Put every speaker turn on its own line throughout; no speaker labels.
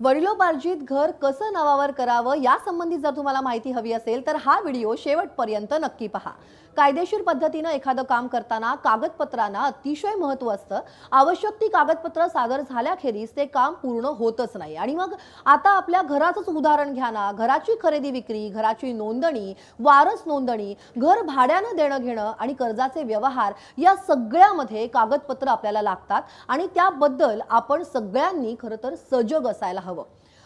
वडिलोपार्जित घर कसं नावावर करावं यासंबंधी जर तुम्हाला माहिती हवी असेल तर हा व्हिडिओ शेवटपर्यंत नक्की पहा. कायदेशीर पद्धतीनं एखादं काम करताना कागदपत्रांना अतिशय महत्त्व असतं. आवश्यक ती कागदपत्र सादर झाल्याखेरीज ते काम पूर्ण होतच नाही. आणि मग आता आपल्या घराचंच उदाहरण घ्या ना. घराची खरेदी विक्री घराची नोंदणी वारस नोंदणी घर भाड्यानं देणं घेणं आणि कर्जाचे व्यवहार या सगळ्यामध्ये कागदपत्र आपल्याला लागतात आणि त्याबद्दल आपण सगळ्यांनी खरं तर सजग असायला हवं.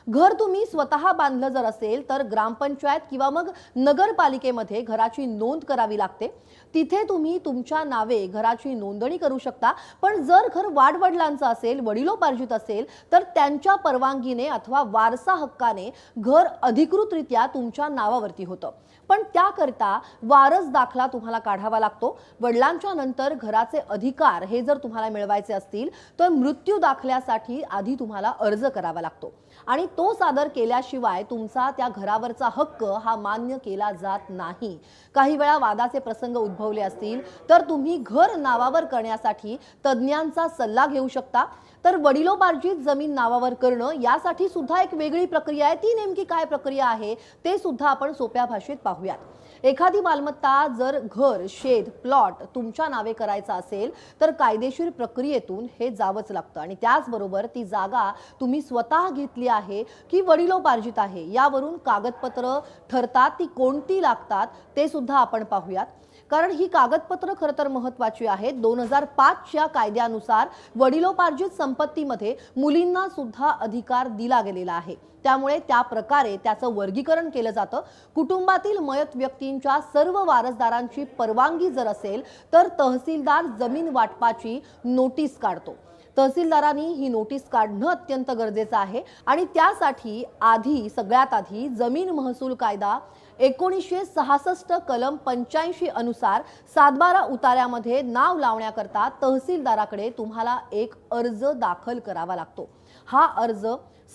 घर तुम्ही स्वतः बांधलं जर असेल तर ग्रामपंचायत किंवा मग नगरपालिकेमध्ये घराची नोंद करावी लागते. तिथे तुम्ही तुमच्या नावे घराची नोंदणी करू शकता. पण जर घर वाडवडिलांचं असेल वडिलोपार्जित असेल तर त्यांच्या परवानगीने अथवा वारसा हक्काने घर अधिकृतरित्या तुमच्या नावावरती होतं. पण त्याकरता वारस दाखला तुम्हाला काढावा लागतो. वडिलांच्या नंतर घराचे अधिकार हे जर तुम्हाला मिळवायचे असतील तर मृत्यू दाखल्यासाठी आधी तुम्हाला अर्ज करावा लागतो. आणि तो सादर केल्याशिवाय तुमचा त्या घरावरचा हक्क हा मान्य केला जात नाही. काही वेळा वादाचे प्रसंग उद्भवले असतील तर तुम्ही घर नावावर करण्यासाठी तज्ज्ञांचा सल्ला घेऊ शकता. तर वडिलोपार्जित जमीन नावावर करणं यासाठी सुद्धा एक वेगळी प्रक्रिया आहे. ती नेमकी काय प्रक्रिया आहे ते सुद्धा आपण सोप्या भाषेत पाहूयात. एखादी मालमत्ता जर घर शेत प्लॉट तुमच्या नावे करायचा असेल तर कायदेशीर प्रक्रियेतून हे जावंच लागतं. आणि त्याचबरोबर ती जागा तुम्ही स्वतः घेतली आहे की वडिलोपार्जित आहे यावरून कागदपत्र ठरतात ती कोणती लागतात ते सुद्धा आपण पाहूयात. कारण ही कागदपत्र खरं तर महत्वाची आहेत. दोन हजार पाचच्या कायद्यानुसार वडिलोपार्जित संपत्तीमध्ये मुलींना सुद्धा अधिकार दिला गेलेला आहे. त्यामुळे त्या प्रकारे त्याचं वर्गीकरण केलं जातं. कुटुंबातील मयत व्यक्तींच्या सर्व वारसदारांची परवानगी जर असेल तर तहसीलदार जमीन वाटपाची नोटीस काढतो. तहसीलदारांनी ही नोटीस काढणं अत्यंत गरजेचं आहे. आणि त्यासाठी आधी सगळ्यात आधी जमीन महसूल कायदा एकोणीसशे सहासष्ट कलम पंच्याऐंशी अनुसार सातबारा उतार्यामध्ये नाव लावण्याकरता तहसीलदाराकडे तुम्हाला एक अर्ज दाखल करावा लागतो. हा अर्ज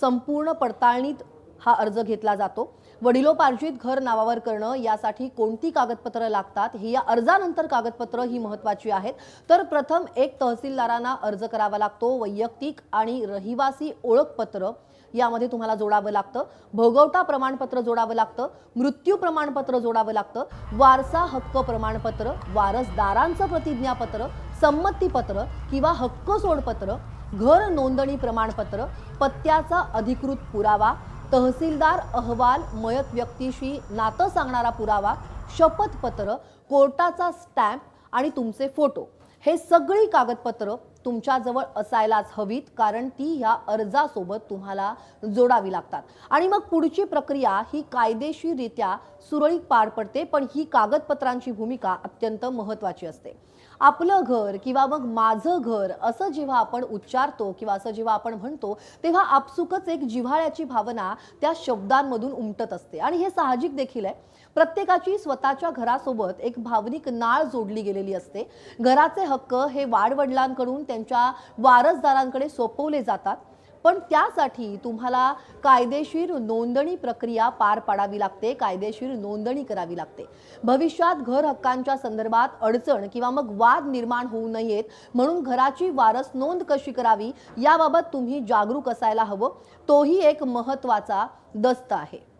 संपूर्ण पडताळणीत हा अर्ज घेतला जातो. वडिलोपार्जित घर नावावर करणं यासाठी कोणती कागदपत्र लागतात ही या अर्जानंतर कागदपत्र ही महत्वाची आहेत. तर प्रथम एक तहसीलदारांना अर्ज करावा लागतो. वैयक्तिक आणि रहिवासी ओळखपत्र यामध्ये तुम्हाला जोडावं लागतं. भोगवटा प्रमाणपत्र जोडावं लागतं. मृत्यू प्रमाणपत्र जोडावं लागतं. वारसा हक्क प्रमाणपत्र वारसदारांचं प्रतिज्ञापत्र संमतीपत्र किंवा हक्क सोडपत्र घर नोंदणी प्रमाणपत्र पत्त्याचा अधिकृत पुरावा तहसीलदार अहवाल मयत व्यक्तीशी नातं सांगणारा पुरावा शपथपत्र कोर्टाचा स्टॅम्प आणि तुमचे फोटो. हे सगळी कागदपत्र तुमच्याजवळ असायलाच हवीत कारण ती ह्या अर्जासोबत तुम्हाला जोडावी लागतात. आणि मग पुढची प्रक्रिया ही कायदेशीररित्या सुरळीत पार पडते पण ही कागदपत्रांची भूमिका अत्यंत महत्त्वाची असते. आपलं घर किंवा मग माझं घर असं जेव्हा आपण उच्चारतो किंवा असं जेव्हा आपण म्हणतो तेव्हा आपसुकच एक जिव्हाळ्याची भावना त्या शब्दांमधून उमटत असते. आणि हे साहजिक देखील आहे. प्रत्येकाची स्वतःच्या घरासोबत एक भावनिक नाळ जोडली गेलेली असते. घराचे हक्क हे वाडवडिलांकडून त्यांच्या वारसदारांकडे सोपवले जातात. पण त्यासाठी तुम्हाला कायदेशीर नोंदणी प्रक्रिया पार पाडावी लागते कायदेशीर नोंदणी करावी लागते. भविष्यात घर हक्कांच्या संदर्भात अडचण किंवा मग वाद निर्माण होऊ नयेत म्हणून घराची वारस नोंद कशी करावी याबाबत तुम्ही जागरूक असायला हवं. तोही एक महत्त्वाचा दस्त आहे.